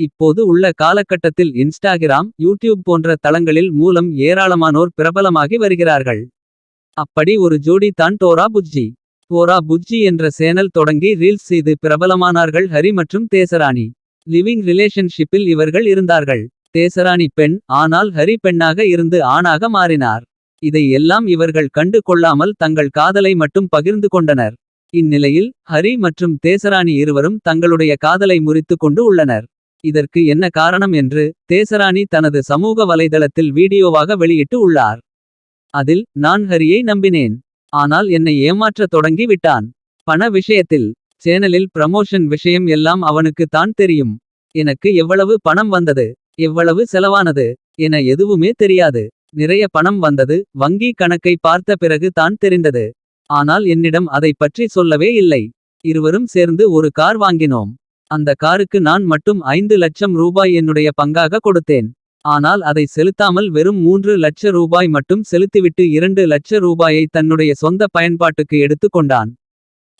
இப்போது உள்ள காலகட்டத்தில் இன்ஸ்டாகிராம் யூடியூப் போன்ற தளங்களில் மூலம் ஏராளமானோர் பிரபலமாகி வருகிறார்கள். அப்படி ஒரு ஜோடி தான் டோரா புஜ்ஜி. டோரா புஜ்ஜி என்ற சேனல் தொடங்கி ரீல்ஸ் செய்து பிரபலமானார்கள் ஹரி மற்றும் தேசராணி. லிவிங் ரிலேஷன்ஷிப்பில் இவர்கள் இருந்தார்கள். தேசராணி பெண் ஆனால் ஹரி பெண்ணாக இருந்து ஆணாக மாறினார். இதை எல்லாம் இவர்கள் கண்டு கொள்ளாமல் தங்கள் காதலை மட்டும் பகிர்ந்து கொண்டனர். இந்நிலையில் ஹரி மற்றும் தேசராணி இருவரும் தங்களுடைய காதலை முறித்து கொண்டு உள்ளனர். இதற்கு என்ன காரணம் என்று தேசராணி தனது சமூக வலைதளத்தில் வீடியோவாக வெளியிட்டு உள்ளார். அதில் நான் ஹரியை நம்பினேன். ஆனால் என்னை ஏமாற்றத் தொடங்கி விட்டான். பண விஷயத்தில் சேனலில் ப்ரமோஷன் விஷயம் எல்லாம் அவனுக்கு தான் தெரியும். எனக்கு எவ்வளவு பணம் வந்தது எவ்வளவு செலவானது என எதுவுமே தெரியாது. நிறைய பணம் வந்தது வங்கி கணக்கை பார்த்த பிறகு தான் தெரிந்தது. ஆனால் என்னிடம் அதைப் பற்றி சொல்லவே இல்லை. இருவரும் சேர்ந்து ஒரு கார் வாங்கினோம். அந்த காருக்கு நான் மட்டும் ஐந்து லட்சம் ரூபாய் என்னுடைய பங்காக கொடுத்தேன். ஆனால் அதை செலுத்தாமல் வெறும் மூன்று லட்ச ரூபாய் மட்டும் செலுத்திவிட்டு இரண்டு லட்ச ரூபாயை தன்னுடைய சொந்த பயன்பாட்டுக்கு எடுத்து கொண்டான்.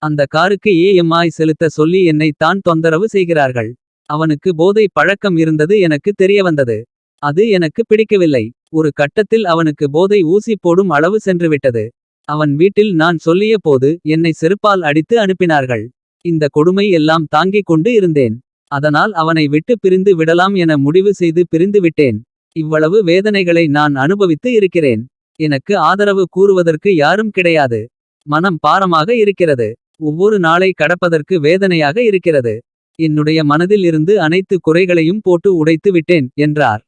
அந்த காருக்கு ஏஎம்ஐ செலுத்த சொல்லி என்னை தான் தொந்தரவு செய்கிறார்கள். அவனுக்கு போதை பழக்கம் இருந்தது எனக்கு தெரியவந்தது. அது எனக்கு பிடிக்கவில்லை. ஒரு கட்டத்தில் அவனுக்கு போதை ஊசி போடும் அளவு சென்றுவிட்டது. அவன் வீட்டில் நான் சொல்லிய போது என்னை செருப்பால் அடித்து அனுப்பினார்கள். இந்த கொடுமை எல்லாம் தாங்கிக் கொண்டு இருந்தேன். அதனால் அவனை விட்டு பிரிந்து விடலாம் என முடிவு செய்து பிரிந்து விட்டேன். இவ்வளவு வேதனைகளை நான் அனுபவித்து இருக்கிறேன். எனக்கு ஆதரவு கூறுவதற்கு யாரும் கிடையாது. மனம் பாரமாக இருக்கிறது. ஒவ்வொரு நாளை கடப்பதற்கு வேதனையாக இருக்கிறது. என்னுடைய மனதில் இருந்து அனைத்து குறைகளையும் போட்டு உடைத்து விட்டேன் என்றார்.